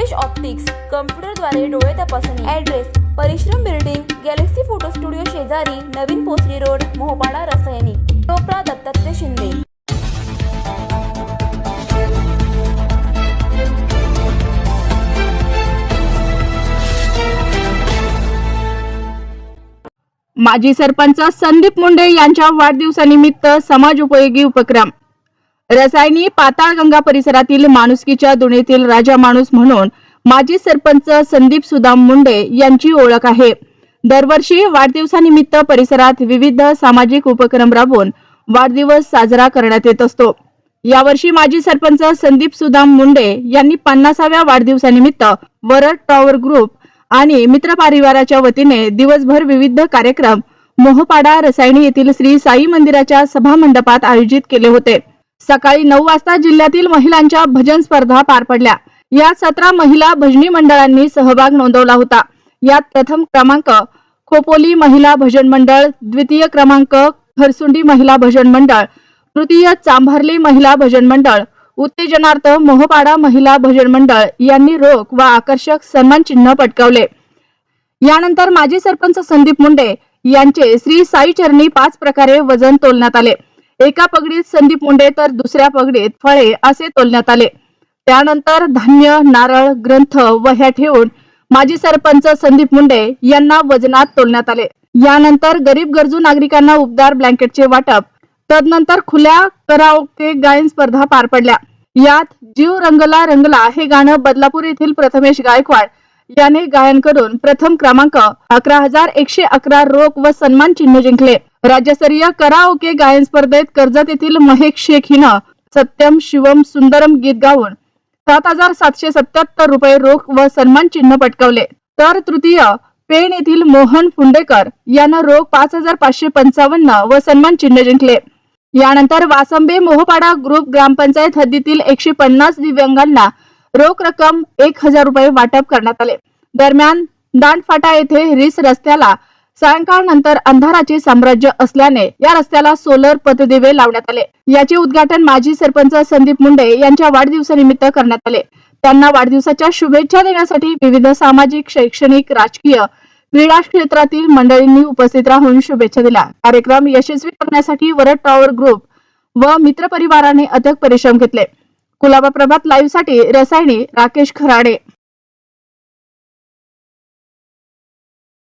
Rupesh optics कम्प्युटरद्वारे डोळे तपासणी. Address परिश्रम बिल्डिंग गॅलेक्सी फोटो स्टुडिओ शेजारी नवीन पोसरी रोड मोहपाडा रसायनी. टोपरा दत्तात्रय शिंदे. माजी सरपंच संदीप मुंडे यांच्या वाढदिवसानिमित्त समाज उपयोगी उपक्रम. रसायनी पाताळगंगा परिसरातील माणुसकीच्या दुणीतील राजा माणूस म्हणून माजी सरपंच संदीप सुदाम मुंडे यांची ओळख आहे. दरवर्षी वाढदिवसानिमित्त परिसरात विविध सामाजिक उपक्रम राबवून वाढदिवस साजरा करण्यात येत असतो. यावर्षी माजी सरपंच संदीप सुदाम मुंडे यांनी पन्नासाव्या वाढदिवसानिमित्त वरद टॉवर ग्रुप आणि मित्र परिवाराच्या वतीने दिवसभर विविध कार्यक्रम मोहपाडा रसायणी येथील श्री साई मंदिराच्या सभामंडपात आयोजित केले होते. सकाळी नऊ वाजता जिल्ह्यातील महिलांच्या भजन स्पर्धा पार पडल्या. यात सतरा महिला भजनी मंडळांनी सहभाग नोंदवला होता. यात प्रथम क्रमांक खोपोली महिला भजन मंडळ द्वितीय क्रमांक खरसुंडी महिला भजन मंडळ तृतीय चांभारली महिला भजन मंडळ उत्तेजनार्थ मोहपाडा महिला भजन मंडळ यांनी रोख व आकर्षक सन्मान चिन्ह पटकावले. यानंतर माजी सरपंच संदीप मुंडे यांचे श्री साई चरणी पाच प्रकारे वजन तोलण्यात आले. एका पगडीत संदीप मुंडे तर दुसऱ्या पगडीत फळे असे तोलण्यात आले. त्यानंतर धान्य नारळ ग्रंथ वह्या ठेवून माजी सरपंच संदीप मुंडे यांना वजनात तोलण्यात आले. यानंतर गरीब गरजू नागरिकांना उबदार ब्लँकेटचे वाटप तदनंतर खुल्या कराओके गायन स्पर्धा पार पडल्या. यात जीव रंगला रंगला हे गाणं बदलापूर येथील प्रथमेश गायकवाड याने गायन करून प्रथम क्रमांक अकरा हजार एकशे अकरा रोख व सन्मान चिन्ह जिंकले. राज्यस्तरीय कराओके गायन स्पर्धेत कर्जत येथील महेक शेख हिनं सत्यम शिवम सुंदरम गीत गाऊन सात हजार सातशे सत्याहत्तर रुपये रोख व सन्मान चिन्ह पटकावले. तर तृतीय पेण येथील मोहन फुंडेकर यानं रोख पाच हजार पाचशे पंचावन्न व सन्मान चिन्ह जिंकले. यानंतर वासंबे मोहपाडा ग्रुप ग्रामपंचायत हद्दीतील एकशे पन्नास दिव्यांगांना रोख रक्कम एक हजार रुपये वाटप करण्यात आले. दरम्यान दांडफाटा येथे रिस रस्त्याला सायंकाळ नंतर अंधाराचे साम्राज्य असल्याने या रस्त्याला सोलर पथदिवे लावण्यात आले. याचे उद्घाटन माजी सरपंच संदीप मुंडे यांच्या वाढदिवसानिमित्त करण्यात आले. त्यांना वाढदिवसाच्या शुभेच्छा देण्यासाठी विविध सामाजिक शैक्षणिक राजकीय क्रीडा क्षेत्रातील मंडळींनी उपस्थित राहून शुभेच्छा दिल्या. कार्यक्रम यशस्वी करण्यासाठी वरद टॉवर ग्रुप व मित्र परिवाराने अथक परिश्रम घेतले. कुलाबा प्रभात लाईव्हसाठी रसायनी राकेश खराडे